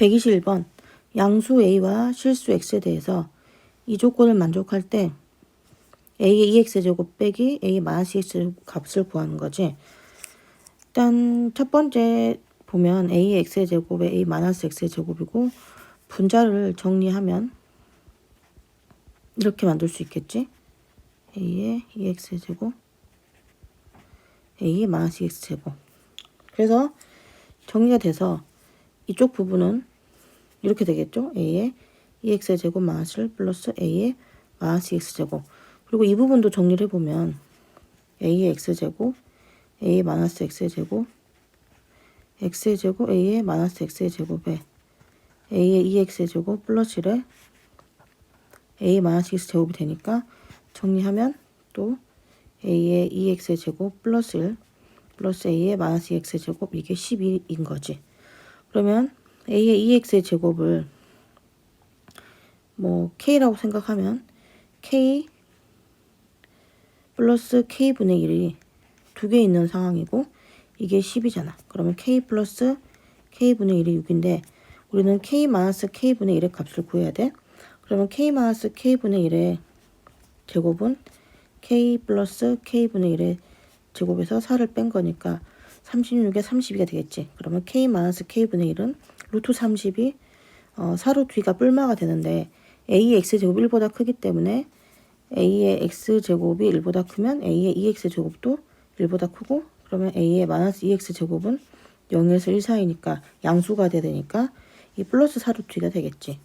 121번 양수 a와 실수 x에 대해서 이 조건을 만족할 때 a의 2x제곱 빼기 a 마이너스 2x 값을 구하는 거지. 일단 첫 번째 보면 a의 x제곱에 a 마이너스 x제곱이고 분자를 정리하면 이렇게 만들 수 있겠지. a의 2x제곱 a의 마이너스 2x제곱 그래서 정리가 돼서 이쪽 부분은 이렇게 되겠죠. a의 2x의 제곱 1 플러스 a의 마이너스 2x 제곱 그리고 이 부분도 정리를 해보면 a의 x제곱 a의 마이너스 x의 제곱 x의 제곱 a의 마이너스 x의 제곱에 a의 2x의 제곱 플러스 1에 a 마이너스 2x 제곱이 되니까 정리하면 또 a의 2x의 제곱 플러스 1 플러스 a의 마이너스 2x의 제곱 이게 12인 거지. 그러면 a의 2x의 제곱을 뭐 k라고 생각하면 k 플러스 k분의 1이 두 개 있는 상황이고 이게 10이잖아. 그러면 k 플러스 k분의 1이 6인데 우리는 k 마이너스 k분의 1의 값을 구해야 돼. 그러면 k 마이너스 k분의 1의 제곱은 k 플러스 k분의 1의 제곱에서 4를 뺀 거니까 36에 32가 되겠지. 그러면 k 마이너스 k분의 1은 루트 30이 어, 4루트 2가 뿔마가 되는데 a의 x제곱 1보다 크기 때문에 a의 x제곱이 1보다 크면 a의 2x제곱도 1보다 크고 그러면 a의 마이너스 2x제곱은 0에서 1 사이니까 양수가 되니까 이 플러스 4루트 2가 되겠지.